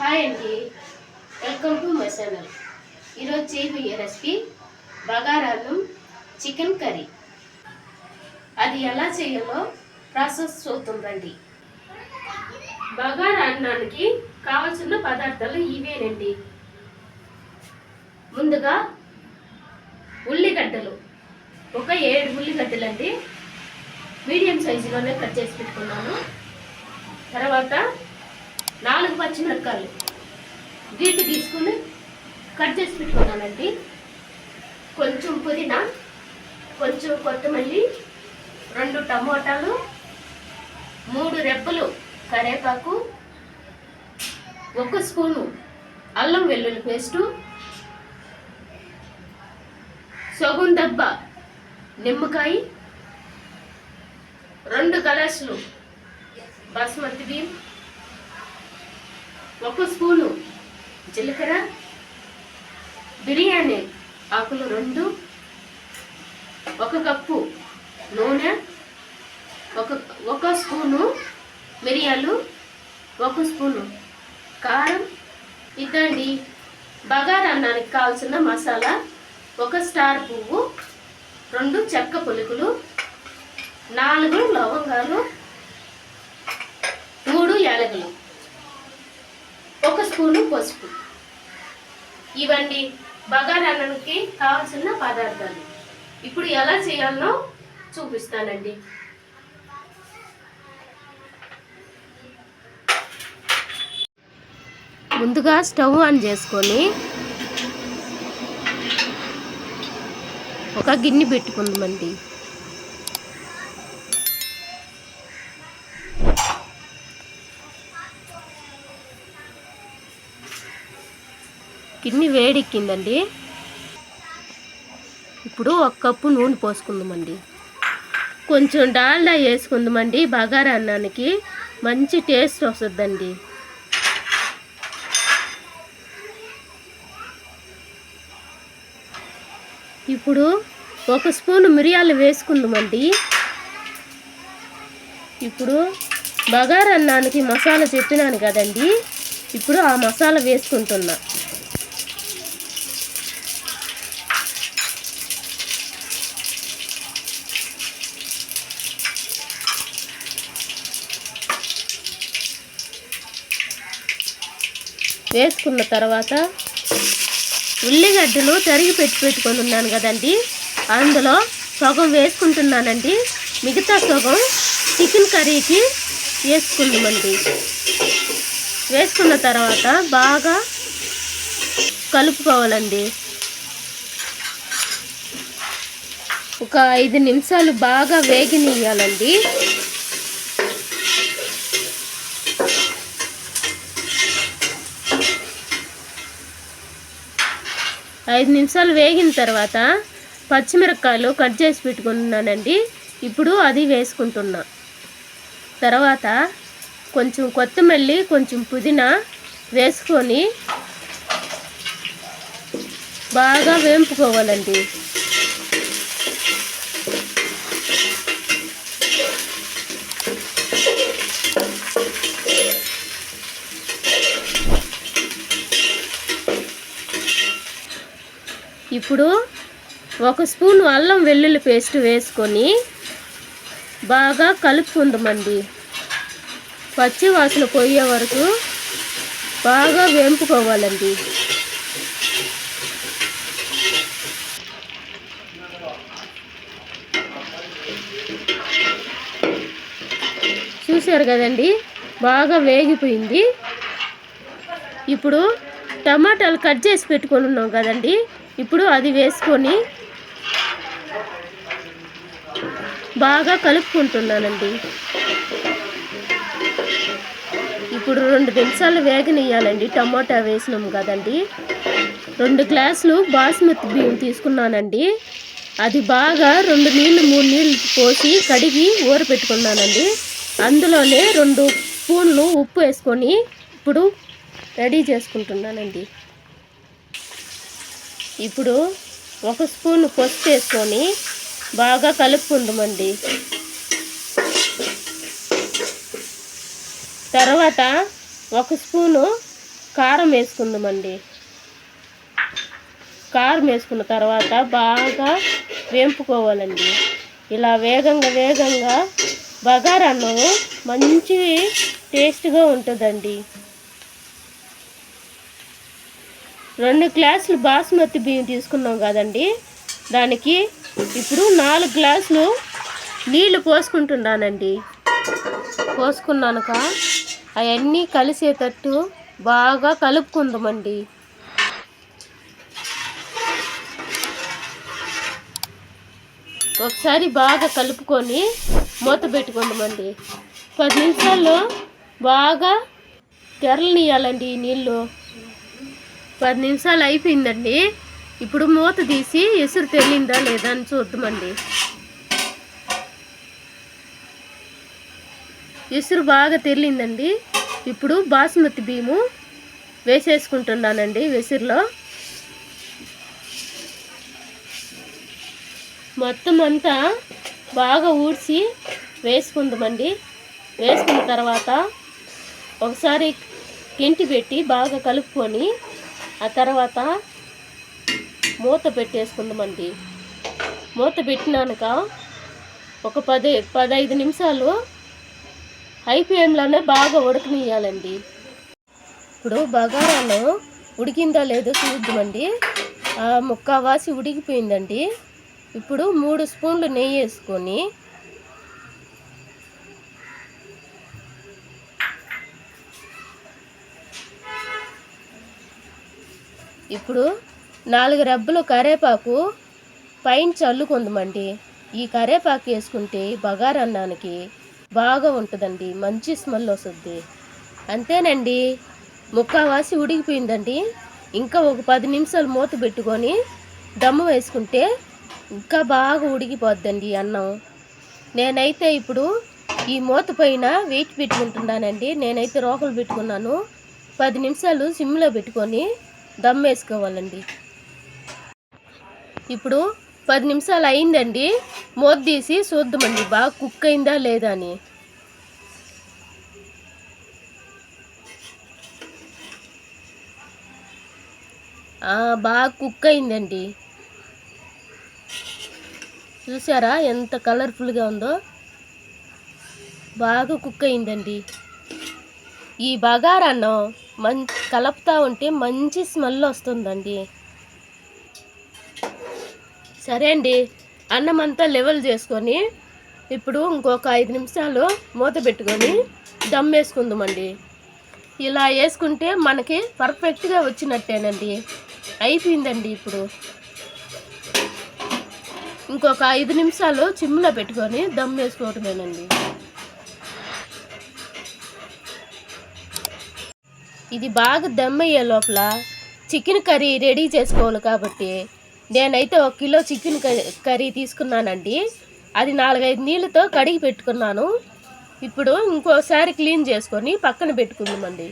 Hi అండి. Welcome to my channel. ఈరోజు చేయబోయే రెసిపీ బగారాలు చికెన్ కర్రీ. అది ఎలా చేయాలో ప్రాసెస్ చూద్దాం రండి. బగారా అన్నానికి కావాల్సిన పదార్థాలు ఇవేనండి. ముందుగా ఉల్లిగడ్డలు. ఒక ఏడు ఉల్లిగడ్డలండి. మీడియం సైజులోనే కట్ చేసి పెట్టుకున్నాను. తర్వాత నాలుగు పచ్చిమిరపకాయలు వీటి తీసుకుని కట్ చేసి పెట్టుకున్నానండి. కొంచెం పుదీనా కొంచెం కొత్తమల్లి రెండు టమోటాలు మూడు రెప్పలు కరేపాకు ఒక స్పూను అల్లం వెల్లుల్లి పేస్టు సగుం దెబ్బ నిమ్మకాయ రెండు గలాసులు బాస్మతి బియ్యం ఒక స్పూను జీలకర్ర బిర్యానీ ఆకులు రెండు ఒక కప్పు నూనె ఒక ఒక స్పూను మిరియాలు ఒక స్పూను కారం. ఇద్దండి బగారా అన్నానికి కావాల్సిన మసాలా ఒక స్టార్ పువ్వు రెండు చెక్క పులుకులు నాలుగు లవంగాలు మూడు యాలకులు. ఒక స్పూను పసుపు. ఇవన్నీ బగారానికి కావాల్సిన పదార్థాలు. ఇప్పుడు ఎలా చేయాలనో చూపిస్తానండి. ముందుగా స్టవ్ ఆన్ చేసుకొని ఒక గిన్నె పెట్టుకుందామండి. కిడ్నీ వేడెక్కిందండి. ఇప్పుడు ఒక కప్పు నూనె పోసుకుందామండి. కొంచెం డాల్డా వేసుకుందామండి బగారా అన్నానికి మంచి టేస్ట్ వస్తుందండి. ఇప్పుడు ఒక స్పూన్ మిరియాలు వేసుకుందామండి. ఇప్పుడు బగారా అన్నానికి మసాలా చెప్పినాను కదండి. ఇప్పుడు ఆ మసాలా వేసుకుంటున్నా. వేసుకున్న తర్వాత ఉల్లిగడ్డలు తరిగి పెట్టి పెట్టుకొని ఉన్నాను కదండి. అందులో సగం వేసుకుంటున్నానండి. మిగతా సగం చికెన్ కర్రీకి వేసుకుందామండి. వేసుకున్న తర్వాత బాగా కలుపుకోవాలండి. ఒక ఐదు నిమిషాలు బాగా వేగినియాలండి ఐదు నిమిషాలు వేగిన తర్వాత పచ్చిమిరపకాయలు కట్ చేసి పెట్టుకున్నానండి. ఇప్పుడు అది వేసుకుంటున్నా. తర్వాత కొంచెం కొత్తిమల్లి కొంచెం పుదీనా వేసుకొని బాగా వేంపుకోవాలండి. ఇప్పుడు ఒక స్పూన్ అల్లం వెల్లుల్లి పేస్ట్ వేసుకొని బాగా కలుపుకుందామండి. పచ్చివాసన పోయే వరకు బాగా వేంపుకోవాలండి. చూశారు కదండి బాగా వేగిపోయింది. ఇప్పుడు టమాటాలు కట్ చేసి పెట్టుకొని ఉన్నాం కదండి. ఇప్పుడు అది వేసుకొని బాగా కలుపుకుంటున్నానండి. ఇప్పుడు రెండు నిమిషాలు వేగనియ్యాలండి. టమాటా వేసినాం కదండి. రెండు గ్లాసులు బాస్మతి బియ్యం తీసుకున్నానండి. అది బాగా రెండు నీళ్ళు మూడు నీళ్ళు పోసి కడిగి ఊర పెట్టుకున్నానండి. అందులోనే రెండు స్పూన్లు ఉప్పు వేసుకొని ఇప్పుడు రెడీ చేసుకుంటున్నానండి. ఇప్పుడు ఒక స్పూన్ పసుపు వేసుకొని బాగా కలుపుకుందామండి. తర్వాత ఒక స్పూను కారం వేసుకుందామండి. కారం వేసుకున్న తర్వాత బాగా వేంపుకోవాలండి. ఇలా వేగంగా వేగంగా బగారా అన్నం మంచి టేస్ట్గా ఉంటుందండి. రెండు గ్లాసులు బాస్మతి బియ్యం తీసుకున్నాం కదండి. దానికి ఇప్పుడు నాలుగు గ్లాసులు నీళ్ళు పోసుకుంటున్నానండి. పోసుకున్నానుక అవన్నీ కలిసేటట్టు బాగా కలుపుకుందామండి. ఒకసారి బాగా కలుపుకొని మూత పెట్టుకుందామండి. పది నిమిషాల్లో బాగా తెరలనియాలండి ఈ నీళ్ళు పది నిమిషాలు అయిపోయిందండి. ఇప్పుడు మూత తీసి ఎసురు తెల్లిందా లేదా అని చూద్దామండి. ఎసురు బాగా తెల్లిందండి. ఇప్పుడు బాస్మతి బియ్యము వేసేసుకుంటున్నానండి వెసురులో మొత్తం అంతా బాగా ఊడ్చి వేసుకుందామండి. వేసుకున్న తర్వాత ఒకసారి కింటి పెట్టి బాగా కలుపుకొని ఆ తర్వాత మూత పెట్టేసుకుందామండి. మూత పెట్టినాక ఒక పది పదహైదు నిమిషాలు హై ఫ్లేమ్లోనే బాగా ఉడకనియాలండి ఇప్పుడు బగారాలు ఉడికిందా లేదో చూద్దామండి. ఆ ముక్క వాసి ఉడికిపోయిందండి. ఇప్పుడు మూడు స్పూన్లు నెయ్యి వేసుకొని ఇప్పుడు నాలుగు రెబ్బలు కరేపాకు పైన చల్లుకుందామండి. ఈ కరేపాకు వేసుకుంటే బగారన్నానికి బాగా ఉంటుందండి. మంచి స్మెల్ వస్తుంది. అంతేనండి. ముక్కవాసి ఉడికిపోయిందండి. ఇంకా ఒక పది నిమిషాలు మూత పెట్టుకొని దమ్ము వేసుకుంటే ఇంకా బాగా ఉడికిపోద్దండి అన్నం. నేనైతే ఇప్పుడు ఈ మూత పైన వెయిట్ పెట్టుకుంటున్నానండి. నేనైతే రోకలు పెట్టుకున్నాను. పది నిమిషాలు సిమ్లో పెట్టుకొని దమ్ వేసుకోవాలండి. ఇప్పుడు పది నిమిషాలు అయిందండి. మూత తీసి చూద్దామండి బాగా కుక్ అయిందా లేదా అని. బాగా కుక్ అయిందండి. చూసారా ఎంత కలర్ఫుల్గా ఉందో? బాగా కుక్ అయిందండి. ఈ బగారన్నం మం కలుపుతూ ఉంటే మంచి స్మెల్ వస్తుందండి. సరే అండి అన్నం అంతా లెవెల్ చేసుకొని ఇప్పుడు ఇంకొక ఐదు నిమిషాలు మూత పెట్టుకొని దమ్ వేసుకుందామండి. ఇలా వేసుకుంటే మనకి పర్ఫెక్ట్గా వచ్చినట్టేనండి. అయిపోయిందండి ఇప్పుడు. ఇంకొక ఐదు నిమిషాలు చిమ్లో పెట్టుకొని దమ్ వేసుకోవటమేనండి. ఇది బాగా దమ్ అయ్యే లోపల చికెన్ కర్రీ రెడీ చేసుకోవాలి కాబట్టి నేనైతే ఒక కిలో చికెన్ కర్రీ తీసుకున్నానండి. అది నాలుగైదు నీళ్ళతో కడిగి పెట్టుకున్నాను. ఇప్పుడు ఇంకోసారి క్లీన్ చేసుకొని పక్కన పెట్టుకుందామండి.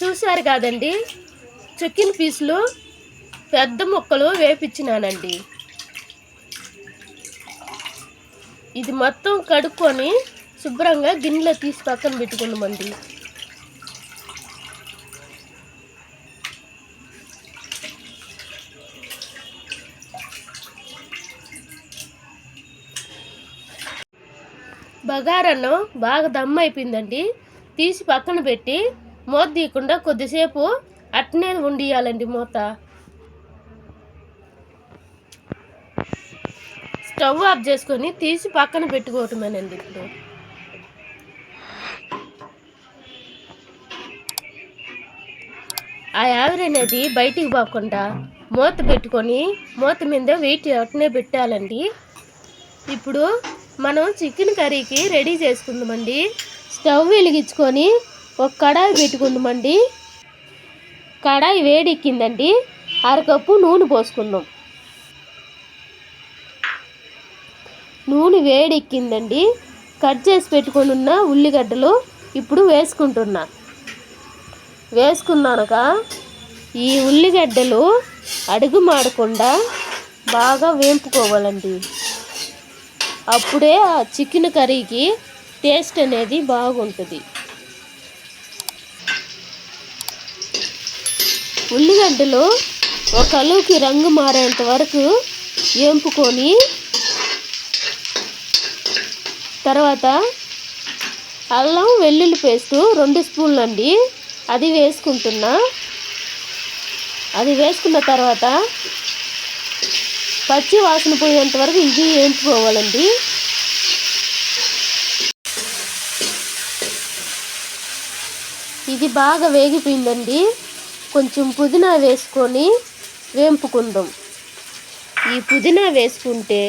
చూశారు కాదండి? చికెన్ పీసులు పెద్ద ముక్కలు వేపించినానండి ఇది మొత్తం కడుక్కొని శుభ్రంగా గిన్నెలో తీసి పక్కన పెట్టుకున్నామండి బగారన్నం బాగా దమ్ అయిపోయిందండి. తీసి పక్కన పెట్టి మూత తీయకుండా కొద్దిసేపు అట్నే ఉండియాలండి మూత. స్టవ్ ఆఫ్ చేసుకొని తీసి పక్కన పెట్టుకోవటమేనండి ఇప్పుడు. ఆ ఆవిరి అనేది బయటికి పోకుండా మూత పెట్టుకొని మూత మీద వెయిట్ అట్నే పెట్టాలండి. ఇప్పుడు మనం చికెన్ కర్రీకి రెడీ చేసుకుందామండి. స్టవ్ వెలిగించుకొని ఒక కడాయి పెట్టుకుందామండి. కడాయి వేడెక్కిందండి. అరకప్పు నూనె పోసుకుందాం. నూనె వేడెక్కిందండి. కట్ చేసి పెట్టుకొని ఉన్న ఉల్లిగడ్డలు ఇప్పుడు వేసుకుంటున్నా. వేసుకున్నాక ఈ ఉల్లిగడ్డలు అడుగు మాడకుండా బాగా వేపుకోవాలండి. అప్పుడే ఆ చికెన్ కర్రీకి టేస్ట్ అనేది బాగుంటుంది. ఉల్లిగడ్డలు ఒక అలువుకి రంగు మారేంత వరకు వేపుకొని తర్వాత అల్లం వెల్లుల్లి పేస్టు రెండు స్పూన్లు అండి అది వేసుకుంటున్నా. అది వేసుకున్న తర్వాత పచ్చి వాసన పోయేంత వరకు ఇది వేయించుకోవాలండి. ఇది బాగా వేగిపోయిందండి. కొంచెం పుదీనా వేసుకొని వేంపుకుందాం. ఈ పుదీనా వేసుకుంటే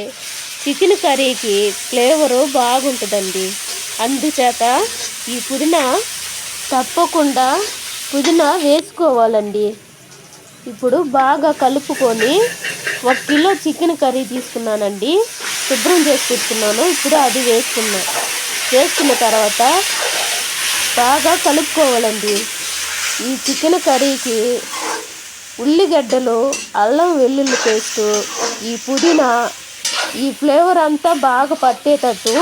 చికెన్ కర్రీకి ఫ్లేవరు బాగుంటుందండి. అందుచేత ఈ పుదీనా తప్పకుండా పుదీనా వేసుకోవాలండి. ఇప్పుడు బాగా కలుపుకొని ఒక కిలో చికెన్ కర్రీ తీసుకున్నానండి. శుభ్రం చేసి పెట్టుకున్నాను. ఇప్పుడు అది వేసుకున్నా. వేసుకున్న తర్వాత బాగా కలుపుకోవాలండి. ఈ చికెన్ కర్రీకి ఉల్లిగడ్డలు అల్లం వెల్లుల్లి పేస్టు ఈ పుదీనా ఈ ఫ్లేవర్ అంతా బాగా పట్టేటట్టు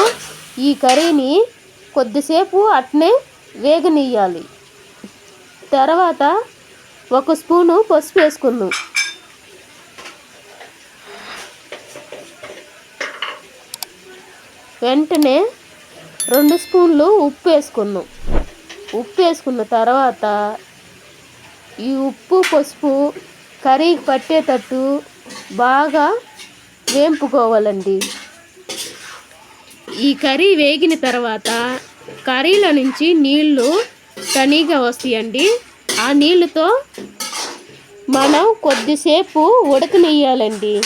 ఈ కర్రీని కొద్దిసేపు అట్నే వేగనీయాలి. తర్వాత ఒక స్పూను పసుపు వేసుకుందాం. వెంటనే రెండు స్పూన్లు ఉప్పు వేసుకుందాం. ఉప్పు వేసుకున్న తర్వాత ఈ ఉప్పు పసుపు కర్రీకి పట్టేటట్టు బాగా వేంపుకోవాలండి. ఈ కర్రీ వేగిన తర్వాత కర్రీలో నుంచి నీళ్ళు తనీగా వస్తాయండి. ఆ నీళ్ళతో మనం కొద్దిసేపు ఉడకనియ్యాలండి.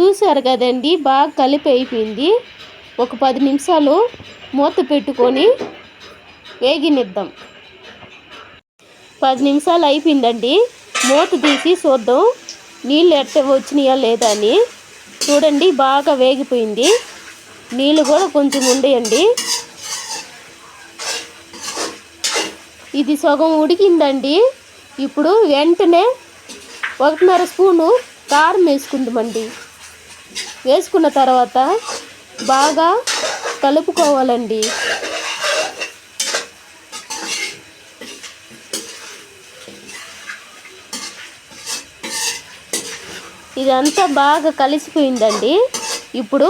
చూశారు కదండి బాగా కలిపి అయిపోయింది ఒక పది నిమిషాలు మూత పెట్టుకొని వేగినిద్దాం. పది నిమిషాలు అయిపోయిందండి. మూత తీసి చూద్దాం. నీళ్ళు ఎట్ట వచ్చినాయా లేదా అని. చూడండి బాగా వేగిపోయింది. నీళ్ళు కూడా కొంచెం ఉండేయండి. ఇది సగం ఉడికిందండి. ఇప్పుడు వెంటనే ఒకటిన్నర స్పూను కారం వేసుకుందామండి. వేసుకున్న తర్వాత బాగా కలుపుకోవాలండి. ఇదంతా బాగా కలిసిపోయిందండి. ఇప్పుడు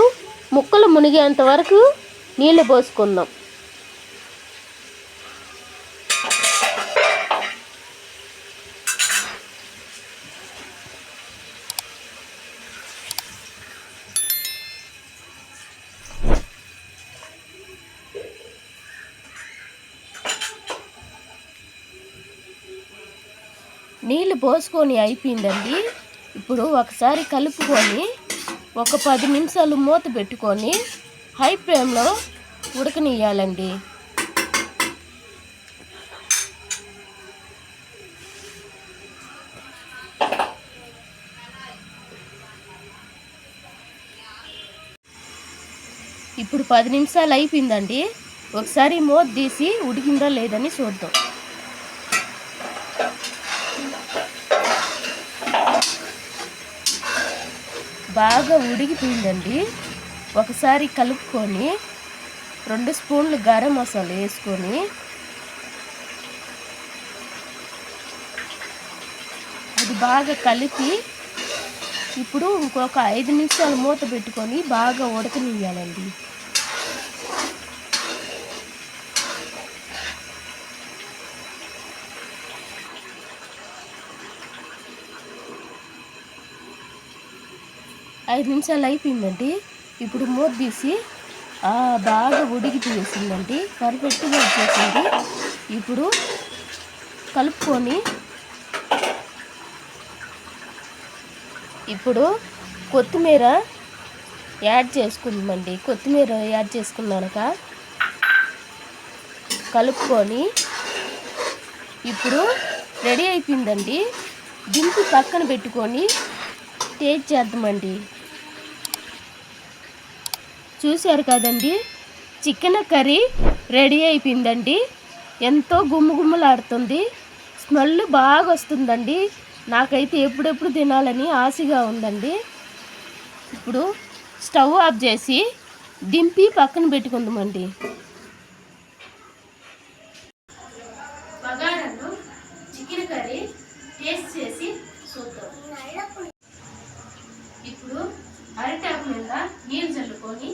ముక్కలు మునిగేంత వరకు నీళ్ళు పోసుకుందాం. నీళ్ళు పోసుకొని అయిపోయిందండి. ఇప్పుడు ఒకసారి కలుపుకొని ఒక పది నిమిషాలు మూత పెట్టుకొని హై ఫ్లేమ్లో ఉడకనియాలండి ఇప్పుడు పది నిమిషాలు అయిపోయిందండి. ఒకసారి మూత తీసి ఉడికిందా లేదని చూద్దాం. బాగా ఉడికిపోయిందండి ఒకసారి కలుపుకొని రెండు స్పూన్లు గరం మసాలా వేసుకొని అది బాగా కలిపి ఇప్పుడు ఇంకొక ఐదు నిమిషాలు మూత పెట్టుకొని బాగా ఉడకనియాలండి ఐదు నిమిషాలు అయిపోయిందండి. ఇప్పుడు మూత తీసి ఆ, బాగా ఉడికిపోయేసిందండి పర్ఫెక్ట్గా వచ్చేసింది ఇప్పుడు కలుపుకొని ఇప్పుడు కొత్తిమీర యాడ్ చేసుకుందామండి. కొత్తిమీర యాడ్ చేసుకున్నాక కలుపుకొని ఇప్పుడు రెడీ అయిపోయిందండి. దింపి పక్కన పెట్టుకొని టేస్ట్ చేద్దామండి. చూశారు కదండి? చికెన్ కర్రీ రెడీ అయిపోయిందండి. ఎంతో గుమ్ముగుమ్ములాడుతుంది స్మెల్ బాగా వస్తుందండి నాకైతే ఎప్పుడెప్పుడు తినాలని ఆశగా ఉందండి. ఇప్పుడు స్టవ్ ఆఫ్ చేసి దింపి పక్కన పెట్టుకుందామండి నిండా నీళ్ళు చల్లుకొని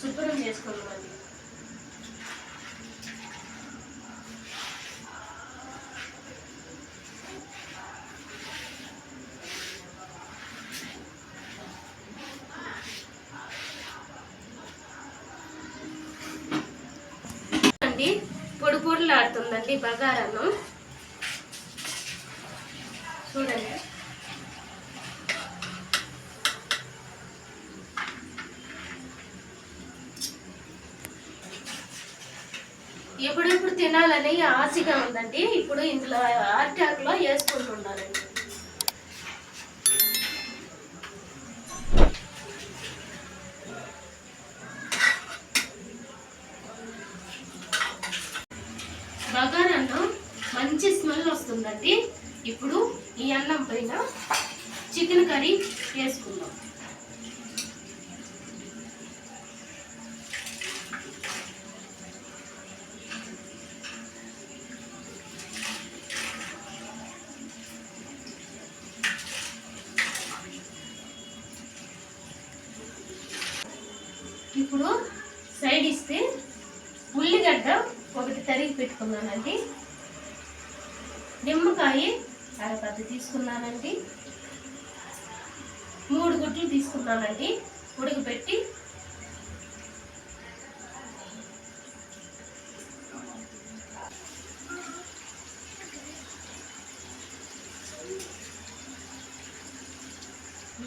శుభ్రం చేసుకున్నామండి అండి పొడి పొడులు ఆడుతుందండి చూడండి. ఎప్పుడెప్పుడు తినాలని ఆశగా ఉందండి. ఇప్పుడు ఇందులో అరిటాకులో వేసుకుంటున్నానండి బగారన్నం మంచి స్మెల్ వస్తుందండి ఇప్పుడు ఈ అన్నం పైన చికెన్ కర్రీ వేసుకుందాం ఇప్పుడు సైడ్ ఇస్తే ఉల్లిగడ్డ ఒకటి తరిగి పెట్టుకున్నానండి. నిమ్మకాయ అరపద్ద తీసుకున్నానండి. మూడు గుడ్లు తీసుకున్నానండి. ఉడకబెట్టి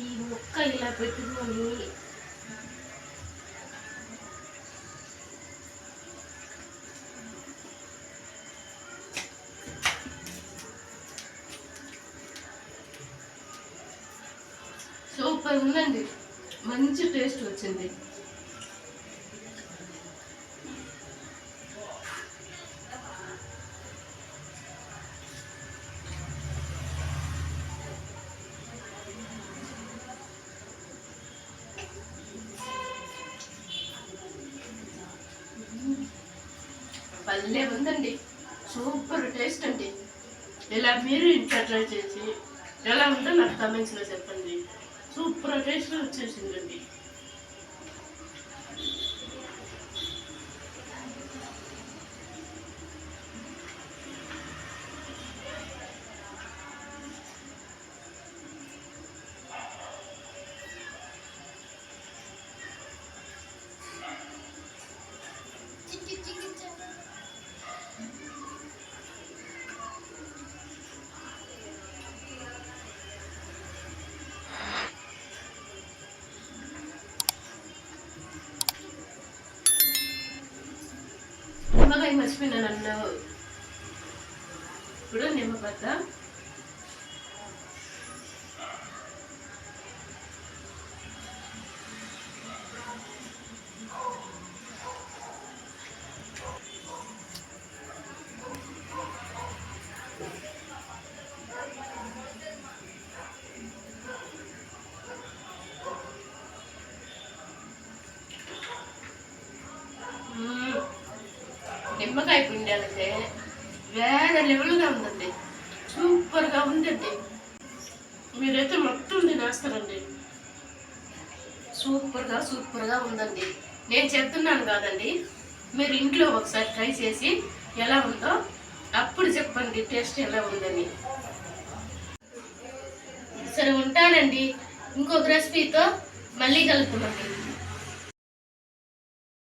ఈ ముక్క ఇలా పెట్టుకొని మంచి టేస్ట్ వచ్చింది. భలే ఉందండి. సూపర్ టేస్ట్ అండి. ఇలా మీరు ఇంట్లో ట్రై చేసి ఎలా ఉందో నాకు కమెంట్స్లో చెప్పండి. ప్రొఫెషనల్ వచ్చేసిందండి నిమ్మకాయ మర్చిపోయినా ఇప్పుడు నిమ్మపత్త నిమ్మకాయ పిండాలంటే వేరే లెవెల్గా ఉందండి. సూపర్గా ఉందండి. మీరైతే మొత్తం తినేస్తారండి. సూపర్గా సూపర్గా ఉందండి. నేను చెప్తున్నాను కాదండి. మీరు ఇంట్లో ఒకసారి ట్రై చేసి ఎలా ఉందో అప్పుడు చెప్పండి టేస్ట్ ఎలా ఉందని. సరే ఉంటానండి. ఇంకొక రెసిపీతో మళ్ళీ కలుపుతామండి